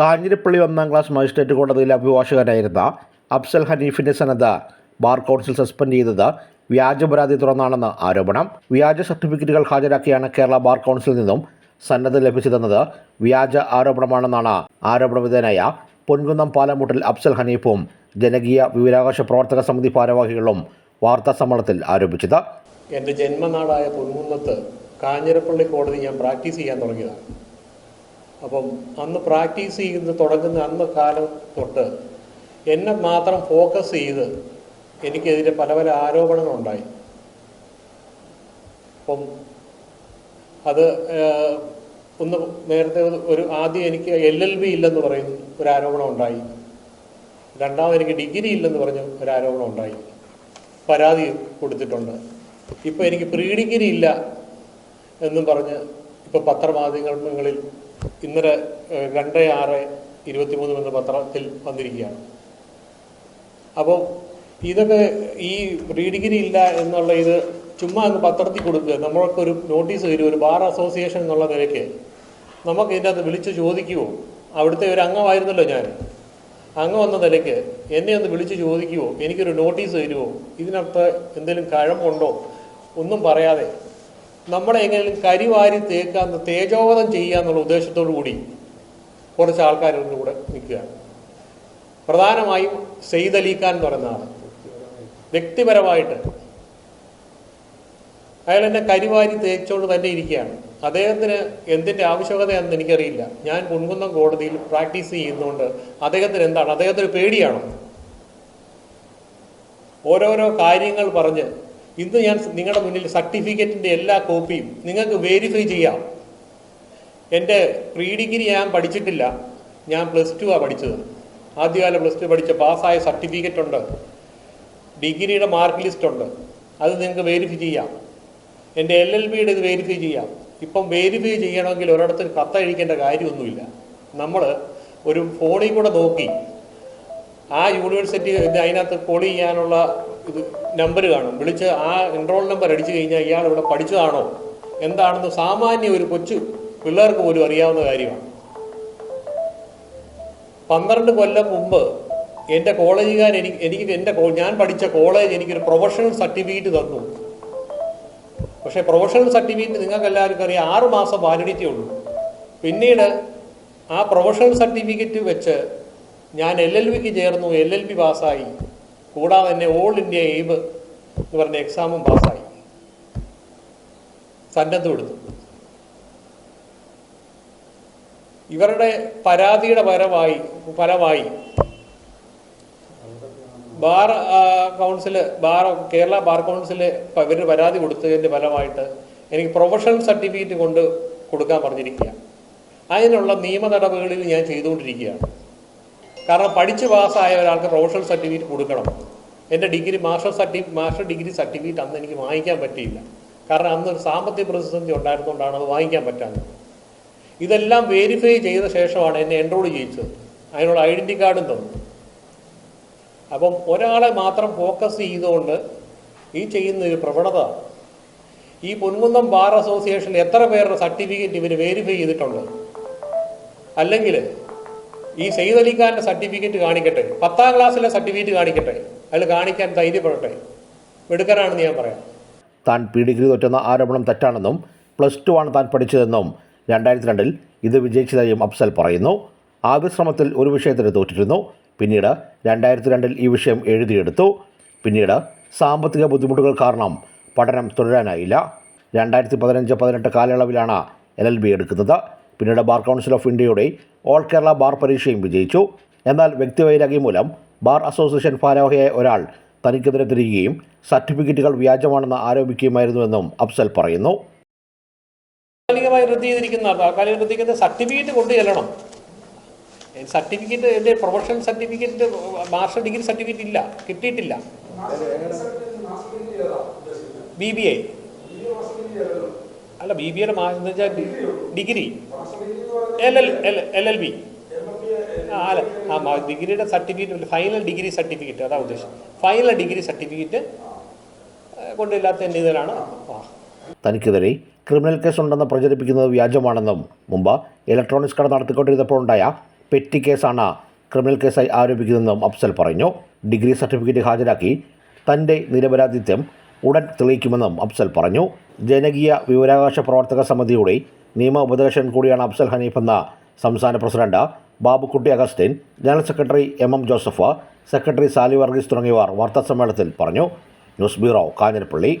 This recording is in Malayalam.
കാഞ്ഞിരപ്പള്ളി ഒന്നാം ക്ലാസ് മജിസ്ട്രേറ്റ് കോടതിയിലെ അഭിഭാഷകനായിരുന്ന അഫ്സൽ ഹനീഫിന്റെ സന്നദ്ധ ബാർ കൗൺസിൽ സസ്പെൻഡ് ചെയ്തത് വ്യാജ പരാതി തുറന്നാണെന്ന് ആരോപണം. വ്യാജ സർട്ടിഫിക്കറ്റുകൾ ഹാജരാക്കിയാണ് കേരള ബാർ കൗൺസിലിൽ നിന്നും സന്നദ്ധ ലഭിച്ചതെന്നത് വ്യാജ ആരോപണമാണെന്നാണ് ആരോപണവിധേയനായ പൊൻകുന്നം പാലമുട്ടിൽ അഫ്സൽ ഹനീഫും ജനകീയ വിവരാവകാശ പ്രവർത്തക സമിതി ഭാരവാഹികളും വാർത്താ സമ്മേളനത്തിൽ ആരോപിച്ചത്. എന്റെ ജന്മനാടായ പൊൻകുന്നത്ത് കാഞ്ഞിരപ്പള്ളി കോടതി ഞാൻ പ്രാക്ടീസ് ചെയ്യാൻ തുടങ്ങിയതാണ്. അപ്പം അന്ന് പ്രാക്ടീസ് ചെയ്യുന്ന തുടങ്ങുന്ന അന്ന് കാലം തൊട്ട് എന്നെ മാത്രം ഫോക്കസ് ചെയ്ത് എനിക്കെതിരെ പല പല ആരോപണങ്ങളുണ്ടായി. അപ്പം അത് ഒന്ന് നേരത്തെ ഒരു- ആദ്യം എനിക്ക് എൽ എൽ ബി ഇല്ലെന്ന് പറയുന്ന ഒരു ആരോപണം ഉണ്ടായി. രണ്ടാമത് എനിക്ക് ഡിഗ്രി ഇല്ലെന്ന് പറഞ്ഞ ഒരു ആരോപണം ഉണ്ടായി. പരാതി കൊടുത്തിട്ടുണ്ട്. ഇപ്പോൾ എനിക്ക് പ്രീ ഡിഗ്രി ഇല്ല എന്നും പറഞ്ഞ് ഇപ്പോൾ പത്രമാധ്യമങ്ങളിൽ ഇന്നലെ രണ്ട് ആറ് ഇരുപത്തിമൂന്ന് എന്ന പത്രത്തിൽ വന്നിരിക്കുകയാണ്. അപ്പോൾ ഇതൊക്കെ ഈ റീഡിഗ്രി ഇല്ല എന്നുള്ള ഇത് ചുമ്മാ അങ്ങ് പത്രത്തിൽ കൊടുക്കുക. നമ്മൾക്കൊരു നോട്ടീസ് തരും ഒരു ബാർ അസോസിയേഷൻ എന്നുള്ള നിലയ്ക്ക് നമുക്ക് ഇതിന്റെ അകത്ത് വിളിച്ച് ചോദിക്കുമോ അവിടുത്തെ ഒരു അംഗമായിരുന്നല്ലോ ഞാൻ. അങ്ങ് വന്ന നിലയ്ക്ക് എന്നെ ഒന്ന് വിളിച്ച് ചോദിക്കുമോ എനിക്കൊരു നോട്ടീസ് തരുമോ ഇതിനകത്ത് എന്തെങ്കിലും കഴമ്പുണ്ടോ? ഒന്നും പറയാതെ നമ്മളെ എങ്ങനെയും കരിവാരി തേക്കാന്ന് തേജോവധം ചെയ്യുക എന്നുള്ള ഉദ്ദേശത്തോടു കൂടി കുറച്ച് ആൾക്കാർ കൂടെ നിൽക്കുകയാണ്. പ്രധാനമായും സെയ്ദ് അലീഖാൻ എന്ന് പറയുന്ന ആൾ വ്യക്തിപരമായിട്ട് അയാൾ എന്നെ കരിവാരി തേച്ചുകൊണ്ട് തന്നെ ഇരിക്കുകയാണ്. അദ്ദേഹത്തിന് എന്തിന്റെ ആവശ്യകതയാണെന്ന് എനിക്കറിയില്ല. ഞാൻ പൊൻകുന്നം കോടതിയിൽ പ്രാക്ടീസ് ചെയ്യുന്നതുകൊണ്ട് അദ്ദേഹത്തിന് എന്താണ്? അദ്ദേഹത്തിന് പേടിയാണോ. ഓരോരോ കാര്യങ്ങൾ പറഞ്ഞ് ഇന്ന് ഞാൻ നിങ്ങളുടെ മുന്നിൽ സർട്ടിഫിക്കറ്റിന്റെ എല്ലാ കോപ്പിയും നിങ്ങൾക്ക് വെരിഫൈ ചെയ്യാം. എന്റെ പ്രീ ഡിഗ്രി ഞാൻ പഠിച്ചിട്ടില്ല. ഞാൻ പ്ലസ് ടു ആണ് പഠിച്ചത്. ആദ്യകാലം പ്ലസ് ടു പഠിച്ച പാസ്സായ സർട്ടിഫിക്കറ്റ് ഉണ്ട്. ഡിഗ്രിയുടെ മാർക്ക് ലിസ്റ്റ് ഉണ്ട്. അത് നിങ്ങൾക്ക് വെരിഫൈ ചെയ്യാം. എന്റെ എൽ എൽ ബിയുടെ ഇത് വെരിഫൈ ചെയ്യാം. ഇപ്പം വെരിഫൈ ചെയ്യണമെങ്കിൽ ഒരിടത്ത് കത്തഴിക്കേണ്ട കാര്യമൊന്നുമില്ല. നമ്മൾ ഒരു ഫോണിൽ കൂടെ നോക്കി. ആ യൂണിവേഴ്സിറ്റി അതിനകത്ത് കോൾ ചെയ്യാനുള്ള ഇത് നമ്പർ കാണും. വിളിച്ച് ആ എൻറോൾ നമ്പർ അടിച്ചു കഴിഞ്ഞാൽ ഇയാൾ ഇവിടെ പഠിച്ചതാണോ? എന്താണെന്ന് സാമാന്യ ഒരു കൊച്ചു പിള്ളേർക്ക് പോലും അറിയാവുന്ന കാര്യമാണ്. പന്ത്രണ്ട് കൊല്ലം മുമ്പ് എന്റെ കോളേജുകാർ എനിക്ക് എനിക്ക് എന്റെ ഞാൻ പഠിച്ച കോളേജ് എനിക്കൊരു പ്രൊഫഷണൽ സർട്ടിഫിക്കറ്റ് തന്നു. പക്ഷേ പ്രൊഫഷണൽ സർട്ടിഫിക്കറ്റ് നിങ്ങൾക്ക് എല്ലാവർക്കും അറിയാം ആറ് മാസം വാലിഡിറ്റി ഉള്ളൂ. പിന്നീട് ആ പ്രൊഫഷണൽ സർട്ടിഫിക്കറ്റ് വെച്ച് ഞാൻ എൽ എൽ ബിക്ക് ചേർന്നു എൽ എൽ ബി പാസ്സായി. കൂടാതെ തന്നെ ഓൾ ഇന്ത്യ എയിം എന്ന് പറഞ്ഞ എക്സാമും പാസ്സായി സന്നദ്ധം എടുത്തു ഇവരുടെ പരാതിയുടെ പരമായി ഫലമായി Bar Council Bar Kerala Bar Council ഇവർ പരാതി കൊടുത്തതിന്റെ ഫലമായിട്ട് എനിക്ക് പ്രൊഫഷണൽ സർട്ടിഫിക്കറ്റ് കൊണ്ട് കൊടുക്കാൻ പറഞ്ഞിരിക്കുക അതിനുള്ള നിയമ നടപടികളിൽ ഞാൻ ചെയ്തുകൊണ്ടിരിക്കുകയാണ്. കാരണം പഠിച്ച് പാസ്സായ ഒരാൾക്ക് പ്രൊഫഷണൽ സർട്ടിഫിക്കറ്റ് കൊടുക്കണം. എന്റെ degree master certificate master degree certificate അന്ന് എനിക്ക് വാങ്ങിക്കാൻ പറ്റിയില്ല. കാരണം അന്ന് ഒരു സാമ്പത്തിക പ്രതിസന്ധി ഉണ്ടായിരുന്നുകൊണ്ടാണ് അത് വാങ്ങിക്കാൻ പറ്റാത്തത് ഇതെല്ലാം വെരിഫൈ ചെയ്ത ശേഷമാണ് എന്നെ എൻറോൾ ചെയ്യിച്ചത്. അതിനുള്ള ഐഡന്റി കാർഡും തന്നു. അപ്പം ഒരാളെ മാത്രം ഫോക്കസ് ചെയ്തുകൊണ്ട് ഈ ചെയ്യുന്ന ഒരു പ്രവണത. ഈ പൊൻകുന്നം ബാർ അസോസിയേഷനിൽ എത്ര പേരുടെ സർട്ടിഫിക്കറ്റ് ഇവർ വെരിഫൈ ചെയ്തിട്ടുണ്ട്? അല്ലെങ്കിൽ ഈ സെയ്ദ് അലിഖാന്റെ സർട്ടിഫിക്കറ്റ് കാണിക്കട്ടെ. പത്താം ക്ലാസ്സിലെ സർട്ടിഫിക്കറ്റ് കാണിക്കട്ടെ. അതിൽ കാണിക്കാൻ ധൈര്യപ്പെടട്ടെ. എടുക്കാനാണെന്ന് ഞാൻ പറയാം. താൻ പി ഡിഗ്രി തോറ്റുന്ന ആരോപണം തെറ്റാണെന്നും പ്ലസ് ടു ആണ് താൻ പഠിച്ചതെന്നും രണ്ടായിരത്തി രണ്ടിൽ ഇത് വിജയിച്ചതായും അഫ്സൽ പറയുന്നു. ആദ്യ ശ്രമത്തിൽ ഒരു വിഷയത്തിന് തോറ്റിരുന്നു. പിന്നീട് രണ്ടായിരത്തി രണ്ടിൽ ഈ വിഷയം എഴുതിയെടുത്തു. പിന്നീട് സാമ്പത്തിക ബുദ്ധിമുട്ടുകൾ കാരണം പഠനം തുടരാനായില്ല. രണ്ടായിരത്തി പതിനഞ്ച് പതിനെട്ട് കാലയളവിലാണ് എൽ എൽ ബി എടുക്കുന്നത്. പിന്നീട് ബാർ കൗൺസിൽ ഓഫ് ഇന്ത്യയുടെ ഓൾ കേരള ബാർ പരീക്ഷയും വിജയിച്ചു. എന്നാൽ വ്യക്തിവൈരാഗ്യം മൂലം ബാർ അസോസിയേഷൻ ഭാരവാഹിയായ ഒരാൾ തനിക്കെതിരെ തിരികുകയും സർട്ടിഫിക്കറ്റുകൾ വ്യാജമാണെന്ന് ആരോപിക്കുകയുമായിരുന്നുവെന്നും അഫ്സൽ പറയുന്നു. താൽക്കാലികമായി റദ്ദ് ചെയ്തിരിക്കുന്ന താൽക്കാലിക റദ്ദ് ചെയ്ത സർട്ടിഫിക്കറ്റ് കൊണ്ടു ചെല്ലണം സർട്ടിഫിക്കറ്റ് എന്റെ professional certificate master degree certificate ഇല്ല കിട്ടിയിട്ടില്ല. B B I. അല്ല ബി ബി ഐയുടെ വെച്ചാൽ degree. L L L L B ആ അല്ല. ആ ഡിഗ്രിയുടെ സർട്ടിഫിക്കറ്റ് ഫൈനൽ ഡിഗ്രി സർട്ടിഫിക്കറ്റ്. അതാ ഉദ്ദേശം. ഫൈനൽ ഡിഗ്രി സർട്ടിഫിക്കറ്റ് കൊണ്ടില്ലാത്ത എന്റെ ഇതിലാണ് തനിക്കെതിരെ ക്രിമിനൽ കേസ് ഉണ്ടെന്ന് പ്രചരിപ്പിക്കുന്നത് വ്യാജമാണെന്നും മുമ്പ് ഇലക്ട്രോണിക്സ് കട നടത്തിക്കൊണ്ടിരുന്നപ്പോഴുണ്ടായ പെറ്റി കേസാണ് ക്രിമിനൽ കേസായി ആരോപിക്കുന്നതെന്നും അഫ്സൽ പറഞ്ഞു. ഡിഗ്രി സർട്ടിഫിക്കറ്റ് ഹാജരാക്കി തന്റെ നിരപരാധിത്വം ഉടൻ തെളിയിക്കുമെന്നും അഫ്സൽ പറഞ്ഞു. ജനകീയ വിവരാവകാശ പ്രവർത്തക സമിതിയുടെ നിയമ ഉപദേശകൻ കൂടിയാണ് അഫ്സൽ ഹനീഫ് എന്ന സംസ്ഥാന president Babukutty Augustine general secretary M M Joseph secretary Sally Varghese തുടങ്ങിയവർ വാർത്താസമ്മേളനത്തിൽ പറഞ്ഞു. News bureau Kanjirappally.